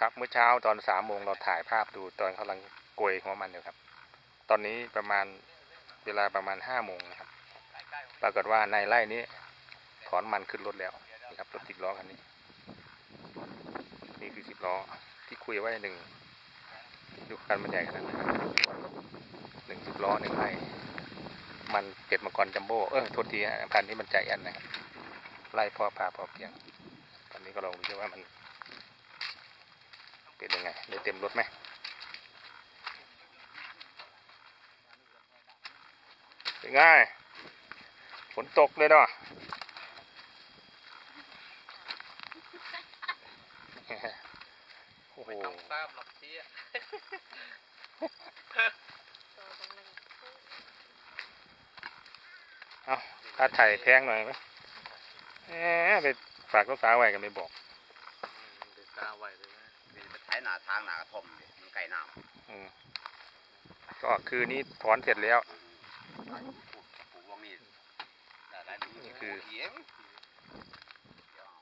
ครับเมื่อเช้าตอนสามโมงเราถ่ายภาพดูตอนกำลังโกยหัวมันอยู่ครับ ตอนนี้ประมาณเวลาประมาณห้าโมงนะครับ ปรากฏว่าในไร่นี้ถอนมันขึ้นรถแล้วนี่ครับรถสิบล้อคันนี้ นี่คือสิบล้อที่คุยไว้หนึ่งดูคันมันใหญ่ขนาดนั้นหนึ่งสิบล้อหนึ่งไร่มันเจ็ดมังกรจัมโบ้เออโทษทีฮะพันนี้มันใจแอนนะครับไล่พ่อพาพอเพียง ตอนนี้ก็ลองดูว่ามัน เป็นยังไงได้เต็มรถไหมเป็นไงฝนตกเลยเนาะโอ้โหไม่ต้องตามหรอกพี่อะเอาค่าไถ่แพงหน่อยไหมแหมไปฝากลูกสาวไว้กันไม่บอกเด็ดตาไว้เลยนะเป็นไปไถ หนาทางหนากระท่อมดิมันไก่น้อืมก็คือนี้ถอนเสร็จแล้วำปลูกลงนี่ได้ได้ดูนี่คือ เขียงเดี๋ยวเอา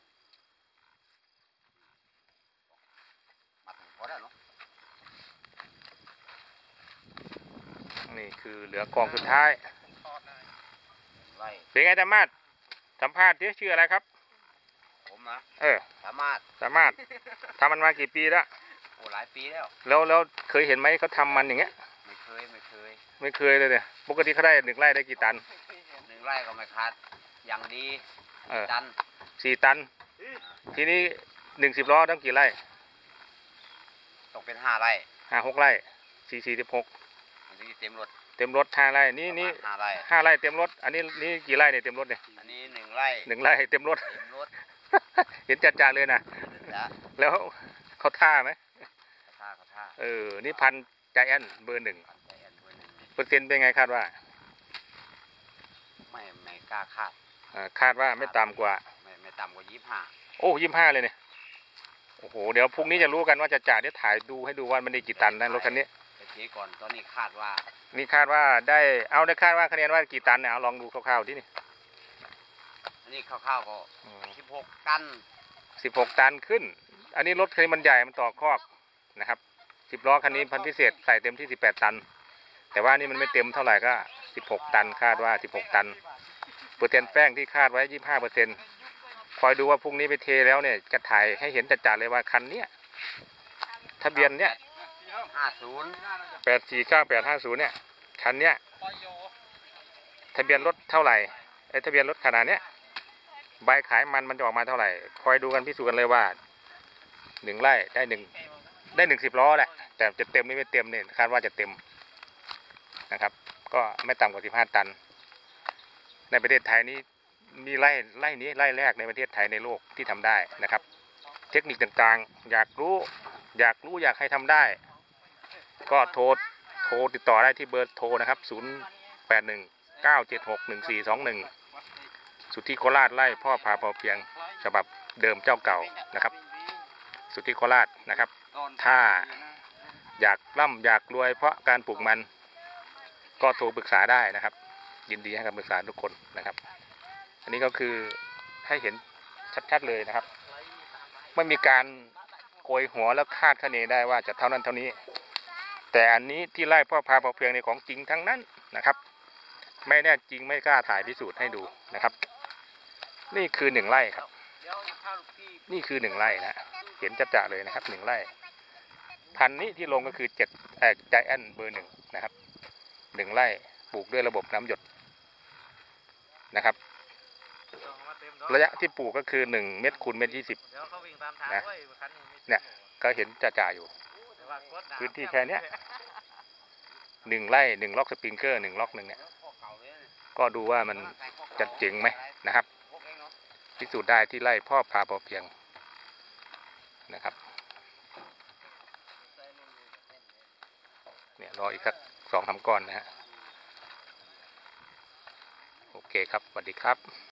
มัดพอได้เนาะนี่คือเหลือกองสุดท้ายทอดได้ไล่เป็นไงธรรมาสสัมภาษณ์ดิชื่ออะไรครับ ผมนะเออ สามารถสามารถทำมันมากี่ปีแล้วโอ้หลายปีแล้ว แล้วแล้วเคยเห็นไหมเขาทำมันอย่างเงี้ย ไม่เคยไม่เคยไม่เคยเลยเนี่ย ปกติเขาได้หนึ่งไร่ได้กี่ตัน หนึ่งไร่ก็ไม่ขาดอย่างดีเออจันสี่ตัน ทีนี้หนึ่งสิบล้อต้องกี่ไร่ตกเป็นห้าไร่ห้าหกไร่สี่สี่สิบหกมันถึงจะเต็มรถเต็มรถห้าไร่นี่นี่ประมาณห้าไร่ห้าไร่เต็มรถ อันนี้นี่กี่ไร่เนี่ยเต็มรถเนี่ยอันนี้หนึ่งไร่หนึ่งไร่เต็มรถ เต็มรถเห็นจัดจ่าเลยนะ นะแล้วเขาท่าไหมท่า เขาท่าเออ นี่พันใจแอนเบอร์หนึ่งปันใจอันเบอร์หนึ่งเปอร์เซ็นต์เป็นไงคาดว่า ไม่ไม่กล้าคาดอ่าคาดว่าไม่ต่ำกว่า ไม่ไม่ต่ำกว่ายี่สิบห้าโอ้ยี่ห้าเลยเนี่ยโอ้โหเดี๋ยวพรุ่งนี้จะรู้กันว่าจะจ่าเดี๋ยวถ่ายดูให้ดูว่ามันได้กี่ตันนะรถคันนี้ไปเทก่อนตอนนี้คาดว่า นี่คาดว่าได้เอาได้คาดว่าคะแนนว่ากี่ตันเนี่ยเอาลองดูคร่าวๆที่นี่อันนี้คร่าวๆก็สิบหกตันสิบหกตันขึ้น อันนี้รถคันนี้มันใหญ่มันต่อคอกนะครับ สิบล้อคันนี้พันพิเศษใส่เต็มที่สิบแปดตัน แต่ว่านี่มันไม่เต็มเท่าไหร่ก็สิบหกตันคาดว่าสิบหกตัน เปอร์เซ็นต์แป้งที่คาดไว้ยี่ห้าเปอร์เซ็นต์คอยดูว่าพรุ่งนี้ไปเทแล้วเนี่ยจะถ่ายให้เห็นจัดๆเลยว่าคันเนี้ยทะเบียนเนี้ยห้าศูนย์แปดสี่เก้าแปดห้าศูนย์เนี่ยคันเนี้ยปอยโยทะเบียนรถเท่าไหร่ไอ้ทะเบียนรถขนาดเนี้ยใบขายมันมันจะออกมาเท่าไหร่ คอยดูกันพิสูจน์กันเลยว่าหนึ่งไร่ได้หนึ่งได้หนึ่งสิบล้อแหละ แต่จะเต็มไม่ไม่เต็มเนี่ยคาดว่าจะเต็มนะครับ ก็ไม่ต่ำกว่าสิบห้าตัน ในประเทศไทยนี้มีไร่ไร่นี้ไร่แรกในประเทศไทยในโลกที่ทำได้นะครับ เทคนิคต่างๆ อยากรู้อยากรู้อยากให้ทำได้ ก็โทรโทรติดต่อได้ที่เบอร์โทรนะครับศูนย์แปดหนึ่งเก้าเจ็ดหกหนึ่งสี่สองหนึ่งสุทธิโคราชไล่พ่อพาพอเพียงฉบับเดิมเจ้าเก่านะครับ สุทธิโคราชนะครับ ถ้า อยากร่ำอยากรวย เพราะการปลูกมัน ก็โทรปรึกษาได้นะครับ ยินดีให้คำปรึกษาทุกคนนะครับ อันนี้ก็คือให้เห็นชัดๆเลยนะครับ ไม่มีการโกยหัวแล้วคาดคะเนได้ว่าจะเท่านั้นเท่านี้ แต่อันนี้ที่ไล่พ่อพาพอเพียงในของจริงทั้งนั้นนะครับ ไม่แน่จริงไม่กล้าถ่ายพิสูจน์ให้ดูนะครับ นี่คือหนึ่งไร่ครับ นี่คือหนึ่งไร่นะเห็นจัดๆเลยนะครับหนึ่งไร่ พันธุ์นี้ที่ลงก็คือเจ็ดแอกใจแอนเบอร์หนึ่งนะครับหนึ่งไร่ปลูกด้วยระบบน้ำหยดนะครับเอามาเต็มเนาะระยะที่ปลูกก็คือหนึ่งเมตรคูณเมตรยี่สิบเดี๋ยวเขาวิ่งตามทางนะเว้ยคันนี้ไม่เนี่ยก็เห็นจ่าๆอยู่แต่ว่ากดำพื้นที่แค่เนี้ยหนึ่งไร่หนึ่งล็อกสปริงเกอร์หนึ่งล็อกหนึ่งเนี่ยก็ดูว่ามันจะเจ๋งไหมนะครับพิสูจน์ได้ที่ไร่พ่อพาพอเพียงนะครับ เนี่ย รออีกสักสองสาก้อนนะฮะ โอเคครับสวัสดีครับ